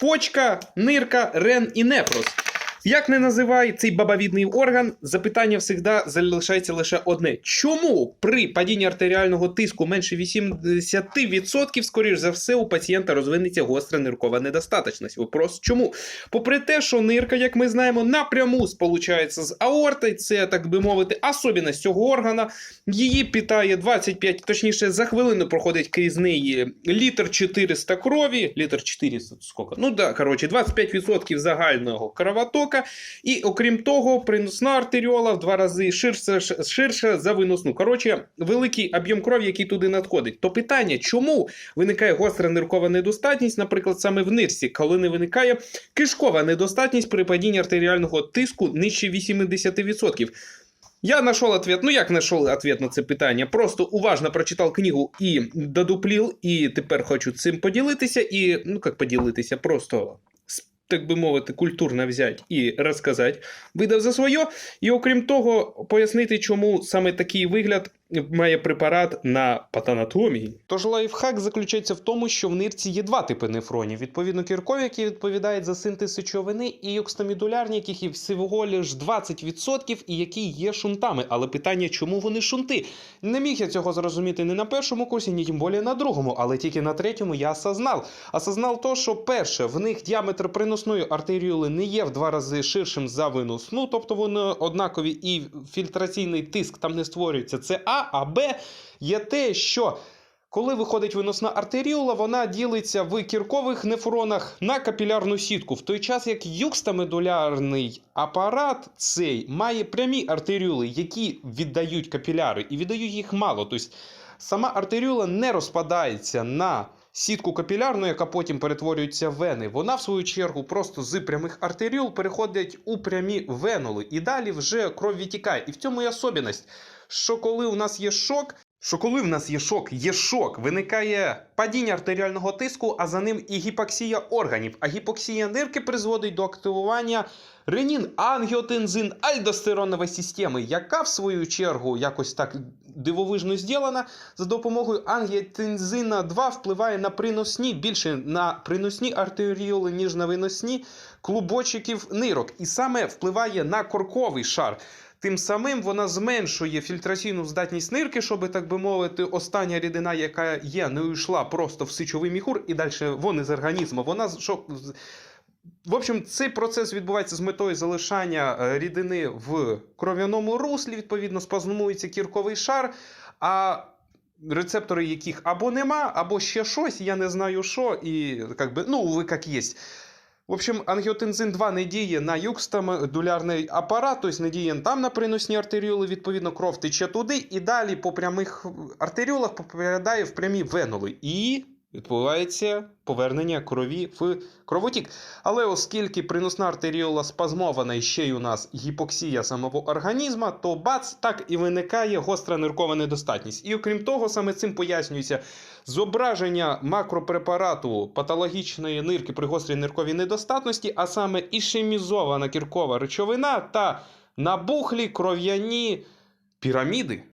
почка, нирка, рен і непрос. Як не називай цей бабовідний орган, запитання завжди залишається лише одне: чому при падінні артеріального тиску менше 80%, скоріш за все, у пацієнта розвинеться гостра ниркова недостаточність? Вопрос чому? Попри те, що нирка, як ми знаємо, напряму сполучається з аортою, це так би мовити, особливість цього органа. Її питає 25, точніше, за хвилину проходить крізь неї літр 400 крові. Літр 400, скільки? Ну да, коротше, 25% загального кровотока. І окрім того, приносна артеріола в два рази ширша, ширша за виносну. Коротше, великий об'єм крові, який туди надходить. То питання, чому виникає гостра ниркова недостатність, наприклад, саме в нирці, коли не виникає кишкова недостатність при падінні артеріального тиску нижче 80%. Я нашел ответ. Ну як знайшов ответ на це питання? Просто уважно прочитав книгу і додуплів, і тепер хочу цим поділитися. І, ну як поділитися, просто, так би мовити, культурно взяти і розказати. Видав за своє. І окрім того, пояснити, чому саме такий вигляд має препарат на патанатомії. Тож лайфхак заключається в тому, що в нирці є два типи нефронів. Відповідно, кіркові, які відповідають за синтез сечовини, і юкстамідулярні, яких є всього лиш 20%, і які є шунтами. Але питання, чому вони шунти? Не міг я цього зрозуміти не на першому курсі, ні тим більше на другому, але тільки на третьому я осознав. Осознав то, що перше, в них діаметр приносної артеріоли не є в два рази ширшим за виносну, тобто вони однакові і фільтраційний тиск там не створюється. Це А, а Б є те, що. Коли виходить виносна артеріола, вона ділиться в кіркових нефронах на капілярну сітку, в той час як юкстамедулярний апарат цей має прямі артеріоли, які віддають капіляри, і віддають їх мало. Тобто сама артеріола не розпадається на сітку капілярну, яка потім перетворюється в вени. Вона, в свою чергу, просто з прямих артеріол переходить у прямі венули, і далі вже кров відтікає. І в цьому і особливість, що коли у нас є шок, що коли в нас є шок, є шок, виникає падіння артеріального тиску, а за ним і гіпоксія органів. А гіпоксія нирки призводить до активування ренін, ангіотензин, альдостеронової системи, яка в свою чергу якось так дивовижно зроблена. За допомогою ангіотензина 2 впливає на приносні, більше на приносні артеріоли, ніж на виносні клубочків нирок. І саме впливає на корковий шар. Тим самим вона зменшує фільтраційну здатність нирки, щоб, так би мовити, остання рідина, яка є, не уйшла просто в сичовий міхур і далі вон із організму. Вона з- щоб в общем, цей процес відбувається з метою залишання е, рідини в кров'яному руслі, відповідно, спазмується кірковий шар, а рецептори яких або нема, або ще щось, я не знаю що, і как би, ну, ви як є. В общем, ангіотензин 2 не діє на юкстамедулярний апарат, тобто не діє там на приносні артеріоли, відповідно, кров тече туди, і далі по прямих артеріолах попадає в прямі венули. І відбувається повернення крові в кровотік. Але оскільки приносна артеріола спазмована і ще й у нас гіпоксія самого організму, то бац, так і виникає гостра ниркова недостатність. І окрім того, саме цим пояснюється зображення макропрепарату патологічної нирки при гострій нирковій недостатності, а саме ішемізована кіркова речовина та набухлі кров'яні піраміди.